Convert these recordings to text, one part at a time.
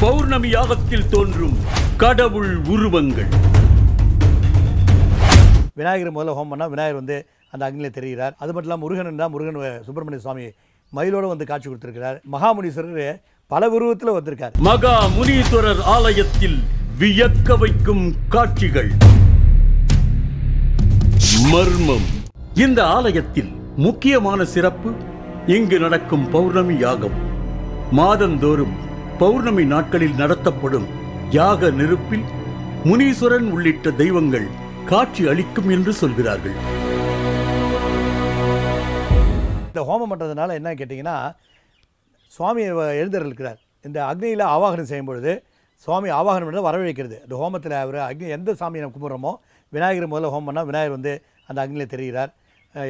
பௌர்ணமி யாகத்தில் தோன்றும் கடவுள் உருவங்கள். விநாயகர் முதல்ல ஹோமம் பண்ணால் விநாயகர் வந்து அந்த அக்னியில் தெரிகிறார். அது மட்டும் இல்லாமல் முருகன் தான் முருகன் சுப்பிரமணிய சுவாமி மயிலோடு வந்து காட்சி கொடுத்திருக்கிறார். மகாமுனீஸ்வரர் பல உருவத்தில் வந்திருக்கார். மகா முனீஸ்வரர் ஆலயத்தில் வியக்க வைக்கும் காட்சிகள். மர்மம். இந்த ஆலயத்தில் முக்கியமான சிறப்பு இங்கு நடக்கும் பௌர்ணமி யாகம். மாதந்தோறும் பௌர்ணமி நாட்களில் நடத்தப்படும் யாக நெருப்பில் முனீஸ்வரன் உள்ளிட்ட தெய்வங்கள் காட்சி அளிக்கும் என்று சொல்கிறார்கள். இந்த ஹோமம் பண்ணுறதுனால என்ன கேட்டிங்கன்னா சுவாமி எழுந்தர் இருக்கிறார் இந்த அக்னியில் ஆவாகனம் செய்யும் பொழுது சுவாமி ஆவாகனம் பண்ண வரவழைக்கிறது இந்த ஹோமத்தில் அவர் அக்னி எந்த சாமியை நம்ம கும்பிட்றோமோ விநாயகர் முதல்ல ஹோமம் பண்ணால் விநாயகர் வந்து அந்த அக்னியில் தெரிகிறார்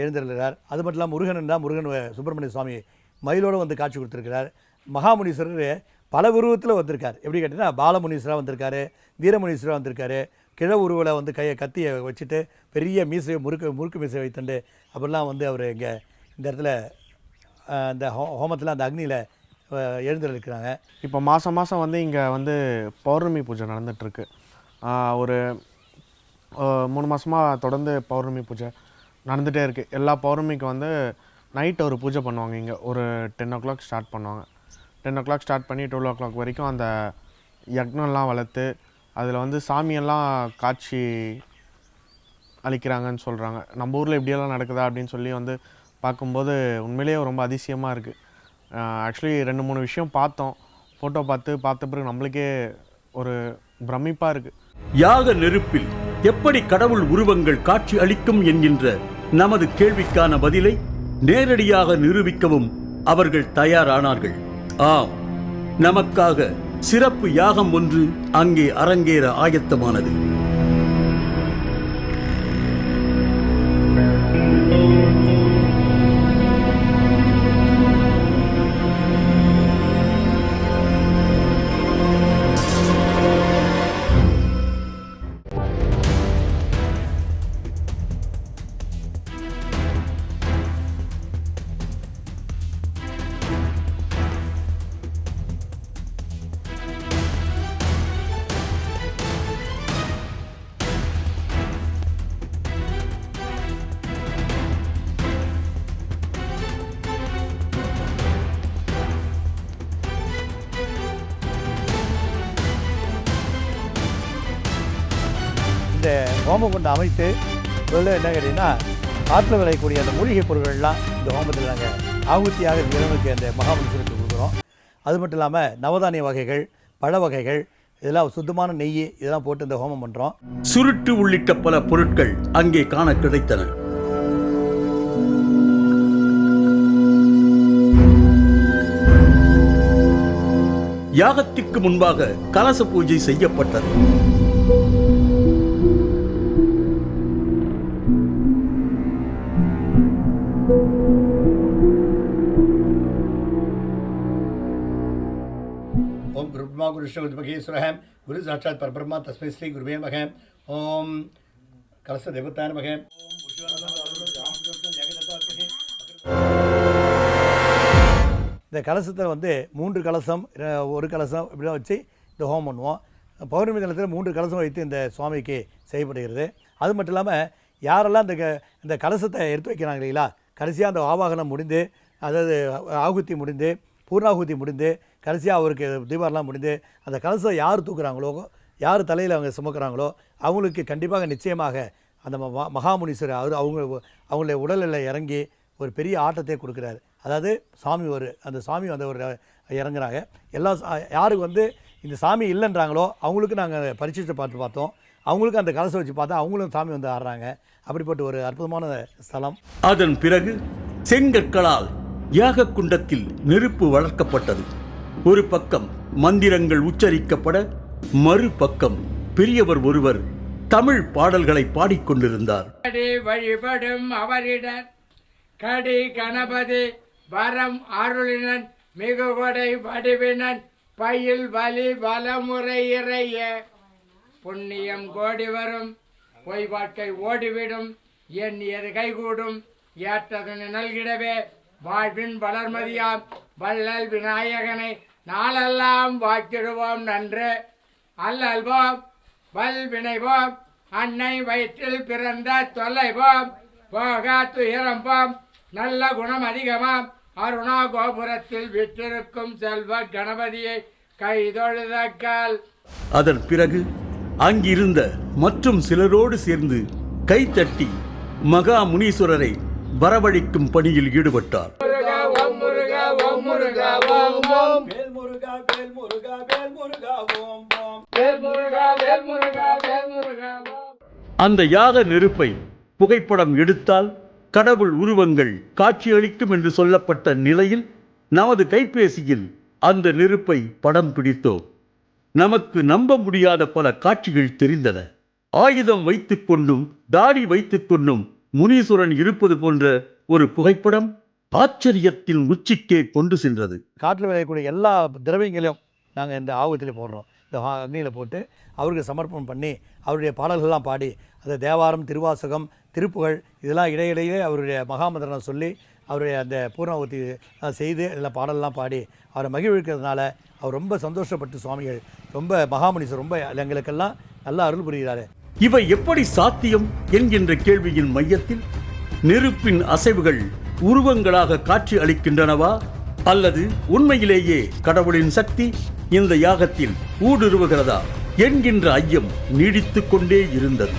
எழுந்திருக்கிறார். அது மட்டும் இல்லாமல் முருகன் தான் முருகன் சுப்பிரமணிய சுவாமி மயிலோடு வந்து காட்சி கொடுத்துருக்கிறார். மகாமுனீஸ்வரர் பல உருவத்தில் வந்திருக்கார். எப்படி கேட்டிங்கன்னா பாலமுனீஸ்வராக வந்திருக்காரு வீரமுனீஸ்வராக வந்திருக்காரு கிழ உருவில் வந்து கையை கத்தியை வச்சுட்டு பெரிய மீசையை முறுக்கு முறுக்கு மீசை வைத்துண்டு அப்படிலாம் வந்து அவர் இங்கே இந்த இடத்துல அந்த இந்த ஹோ ஹோமத்தில் அந்த அக்னியில் எழுந்திருக்கிறாங்க. இப்போ மாதம் மாதம் வந்து இங்கே வந்து பௌர்ணமி பூஜை நடந்துகிட்ருக்கு ஒரு மூணு மாதமாக தொடர்ந்து பௌர்ணமி பூஜை நடந்துகிட்டே இருக்குது எல்லா பௌர்ணமிக்கு வந்து நைட் ஒரு பூஜை பண்ணுவாங்க இங்கே. ஒரு டென் ஓ கிளாக் ஸ்டார்ட் பண்ணுவாங்க. டென் ஓ கிளாக் ஸ்டார்ட் பண்ணி டுவெல் ஓ கிளாக் வரைக்கும் அந்த யக்னம்லாம் வளர்த்து அதில் வந்து சாமியெல்லாம் காட்சி அளிக்கிறாங்கன்னு சொல்கிறாங்க நம்ம ஊரில் இப்படியெல்லாம் நடக்குதா அப்படின்னு சொல்லி வந்து பார்க்கும்போது உண்மையிலேயே ரொம்ப அதிசயமாக இருக்குது ஆக்சுவலி ரெண்டு மூணு விஷயம் பார்த்தோம். ஃபோட்டோ பார்த்து பார்த்த பிறகு நம்மளுக்கே ஒரு பிரமிப்பாக இருக்குது யாக நெருப்பில் எப்படி கடவுள் உருவங்கள் காட்சி அளிக்கும் என்கின்ற நமது கேள்விக்கான பதிலை நேரடியாக நிரூபிக்கவும் அவர்கள் தயாரானார்கள். ஆம் நமக்காக சிறப்பு யாகம் ஒன்று அங்கே அரங்கேற ஆயத்தமானது. இந்த ஹோமம் அமைத்து முதல்ல என்ன கேட்டிங்கன்னா ஆற்றில் விளையக்கூடிய அந்த மூலிகை பொருட்கள்லாம் இந்த ஹோமத்தில் நாங்கள் ஆகுத்தியாக இறைவனுக்கு அந்த மகாமனுஷருக்கு கொடுக்குறோம். அது மட்டும் இல்லாமல் நவதானிய வகைகள் பழ வகைகள் இதெல்லாம் சுத்தமான நெய் இதெல்லாம் போட்டு இந்த ஹோமம் பண்ணுறோம் சுருட்டு உள்ளிட்ட பல பொருட்கள் அங்கே காண கிடைத்தன. யாகத்திற்கு முன்பாக கலச பூஜை செய்யப்பட்டது. குருப்மா குரு விஷ்ணு மகேஸ்வரக குரு சாட்சாத் பரபிரம்மா தஸ்மை ஸ்ரீ குருவே மக ஓம் கலச தேவத்தான மக இந்த கலசத்தில் வந்து மூன்று கலசம் ஒரு கலசம் இப்படிலாம் வச்சு இந்த ஹோமம் பண்ணுவோம். பௌர்ணமி தினத்தில் மூன்று கலசம் வைத்து இந்த சுவாமிக்கு செய்யப்படுகிறது. அது மட்டும் இல்லாமல் யாரெல்லாம் இந்த க இந்த கலசத்தை எடுத்து வைக்கிறாங்க இல்லைங்களா? கடைசியாக அந்த ஆவாகனம் முடிந்து அதாவது ஆகுத்தி முடிந்து பூர்ணாகுதி முடிந்து கடைசியாக அவருக்கு தீபாவளிலாம் முடிந்து அந்த கலசம் யார் தூக்குறாங்களோ யார் தலையில் அவங்க சுமக்கிறாங்களோ அவங்களுக்கு கண்டிப்பாக நிச்சயமாக அந்த ம- மகாமுனீஸ்வரர் அவர் அவங்க அவங்களுடைய உடலில் இறங்கி ஒரு பெரிய ஆட்டத்தை கொடுக்குறாரு. அதாவது சாமி ஒரு அந்த சாமி வந்து ஒரு இறங்குறாங்க. எல்லா யாருக்கு வந்து இந்த சாமி இல்லைன்றாங்களோ அவங்களுக்கு நாங்கள் பரிசீலித்து பார்த்து பார்த்தோம். அவங்களுக்கு அந்த கலசம் வச்சு பார்த்தா அவங்களும் சாமி வந்து ஆடுறாங்க. அப்படிப்பட்ட ஒரு அற்புதமான ஸ்தலம். அதன் பிறகு செங்கற்களால் யாக குண்டத்தில் நெருப்பு வளர்க்கப்பட்டது. ஒரு பக்கம் மந்திரங்கள் உச்சரிக்கப்பட மறுபக்கம் பெரியவர் ஒருவர் தமிழ் பாடல்களை பாடிக்கொண்டிருந்தார். வழிபடும் அவரிடர் கடி கணபதி வரம் அருளினன் மிகுகொடை வடிவினன் பயில் வலி வலமுறை இறைய. புண்ணியம் கோடி வரும் பொய் வாழ்க்கை ஓடிவிடும் என் எது கைகூடும் ஏற்றதனை நல்கிடவே வாழ்வின் வளர்மதியாம் வள்ளல் விநாயகனை நாளெல்லாம் வாக்கிடுவோம் நன்று. அல்லல்வோம் வல் வினைவோம் அன்னை வயிற்றில் பிறந்த தொல்லைவோம். போகா துயரம் போம் நல்ல குணம் அதிகமாம். அருணா கோபுரத்தில் விற்றிருக்கும் செல்வ கணபதியை கைதொழுதக்கால் அதன் பிறகு அங்கிருந்த மற்றும் சிலரோடு சேர்ந்து கைத்தட்டி மகா முனீஸ்வரரை வரவழைக்கும் பணியில் ஈடுபட்டார் முருகா ஓம் முருகா ஓம் முருகா ஓம் ஓம் வேல் முருகா வேல் முருகா வேல் முருகா ஓம் ஓம் வேல் முருகா வேல் முருகா வேல் முருகா ஓம் அந்த யாக நெருப்பை புகைப்படம் எடுத்தால் கடவுள் உருவங்கள் காட்சியளிக்கும் என்று சொல்லப்பட்ட நிலையில் நமது கைபேசியில் அந்த நெருப்பை படம் பிடித்தோம். நமக்கு நம்ப முடியாத பல காட்சிகள் தெரிந்தன. ஆயுதம் வைத்துக்கொண்டும் தாடி வைத்துக்கொண்டும் முனீஸ்வரன் இருப்பது போன்ற ஒரு புகைப்படம் ஆச்சரியத்தின் உச்சிக்கே கொண்டு சென்றது. காட்டில் விளையக்கூடிய எல்லா திரவியங்களையும் நாங்கள் இந்த ஆபத்தில் போடுறோம். இந்த அக்னியில் போட்டு அவருக்கு சமர்ப்பணம் பண்ணி அவருடைய பாடல்கள்லாம் பாடி அந்த தேவாரம் திருவாசகம் திருப்புகழ் இதெல்லாம் இடையிடையே அவருடைய மகாமந்திரனை சொல்லி அவருடைய அந்த பூர்ணாவதி செய்து இதில் பாடல்லாம் பாடி அவரை மகிழ்விக்கிறதுனால அவர் ரொம்ப சந்தோஷப்பட்டு சுவாமிகள் ரொம்ப மகாமுனிசர் ரொம்ப எங்களுக்கெல்லாம் நல்லா அருள் புரிகிறாரு. இவை எப்படி சாத்தியம் என்கின்ற கேள்வியின் மையத்தில் நெருப்பின் அசைவுகள் உருவங்களாக காட்சி அளிக்கின்றனவா? அல்லது உண்மையிலேயே கடவுளின் சக்தி இந்த யாகத்தில் ஊடுருவுகிறதா? என்கின்ற ஐயம் நீடித்துக் கொண்டே இருந்தது.